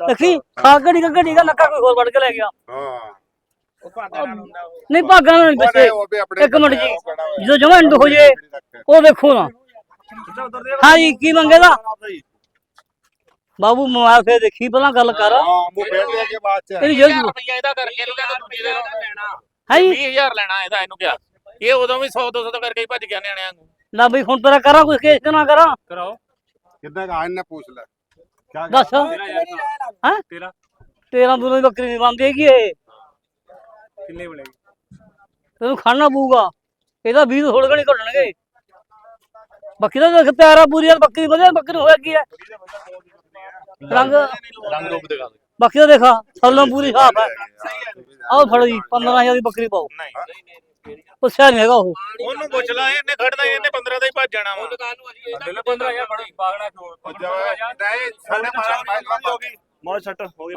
ਦੇਖੀ ਖਾ ਘੜੀ ਘੜੀ ਦਾ ਲੱਕਾ ਕੋਈ ਹੋਰ ਵੜ ਕੇ ਲੈ ਗਿਆ। ਹਾਂ। ਉਹ ਭਾਗਾ ਨਾਲ ਹੁੰਦਾ ਉਹ। ਨਹੀਂ ਭਾਗਾਂ ਨਾਲ ਨਹੀਂ ਨਹੀਂ, ਇੱਕ ਮਿੰਟ ਜੀ। ਜਦੋਂ ਜਮਾਂ ਹੋ ਜੇ ਉਹ ਵੇਖੋ ਨਾ। ਹਾਂ ਜੀ ਕੀ ਮੰਗੇਗਾ? ਬਾਬੂ ਮੋਬਾਈਲ ਫੇਰ ਦੇਖੀ ਪਹਿਲਾਂ ਗੱਲ ਕਰ। ਹਾਂ ਮੂੰਹ ਫੇਰ ਲੈ ਕੇ ਬਾਅਦ ਚ। ਇਹਦੀ ਜੇਲ੍ਹ ਰੁਪਈਆ ਇਹਦਾ ਕਰਕੇ ਇਹਨੂੰ ਕਹਿੰਦਾ ਦੂਜੀ ਦੇ ਲੈਣਾ। ਹੈ ਜੀ 20000 ਲੈਣਾ ਇਹਦਾ ਇਹਨੂੰ ਕਿਹਾ। ਇਹ ਉਦੋਂ ਵੀ 100 200 ਤੋਂ ਕਰਕੇ ਹੀ ਭੱਜ ਗਿਆ ਨਿਆਣਿਆਂ ਨੂੰ। ਨਾ ਬਈ ਹੁਣ ਤੇਰਾ ਕਰਾਂ ਕੋਈ ਕੇਸ ਤੇ ਨਾ ਕਰਾਂ। ਕਰਾਓ। ਕਿੰਨੇ ਦਾ ਆਇਨ ਨੇ ਪੁੱਛ ਲੈ ਕਿਆ ਦੱਸ। ਹਾਂ? ਤੇਰਾ? ਤੇਰਾ ਦੂਰੋਂ ਦੀ ਬੱਕਰੀ ਨਹੀਂ ਬੰਦੀ ਹੈਗੀ ਇਹ ਕਿੰਨੇ ਬਣੇਗੀ ਤੈਨੂੰ ਖਾਣਾ ਪਊਗਾ। ਇਹਦਾ 20 ਥੋੜੇ ਘਣੀ ਘਟਣਗੇ। ਬੱਕਰੀ ਦਾ ਦੇਖ ਪਿਆਰਾ ਪੂਰੀ ਯਾਰ ਬੱਕਰੀ ਵਧੀਆ ਬੱਕਰੀ ਹੋਇਆ ਕੀ ਹੈ ਰੰਗ ਰੰਗ ਰੂਪ ਦਿਖਾ ਦੇ। ਬੱਕਰੀ ਦਾ ਦੇਖਾ ਥੱਲੋਂ ਪੂਰੀ ਸਾਫ਼ ਹੈ। ਆਓ ਫੜੋ ਜੀ 15000 ਦੀ ਬੱਕਰੀ ਪਾਓ। ਨਹੀਂ। ਪੁੱਛਿਆ ਨਹੀਂ ਹੈਗਾ ਉਹ। ਉਹਨੂੰ ਪੁੱਛ ਲੈ ਇਹਨੇ ਖੜਨਾ ਇਹਨੇ 15 ਦਾ ਹੀ ਭੱਜ ਜਾਣਾ ਵਾ। ਦੁਕਾਨ ਨੂੰ ਅਜੀ ਇਹਦਾ 15000 ਬੜੀ ਪਾਗੜਾ ਕਿਉਂ ਨਹੀਂ ਸਾਡੇ ਮਾਰਾ ਹੋ ਗਈ। ਮੋੜ ਛੱਟ ਹੋ ਕੇ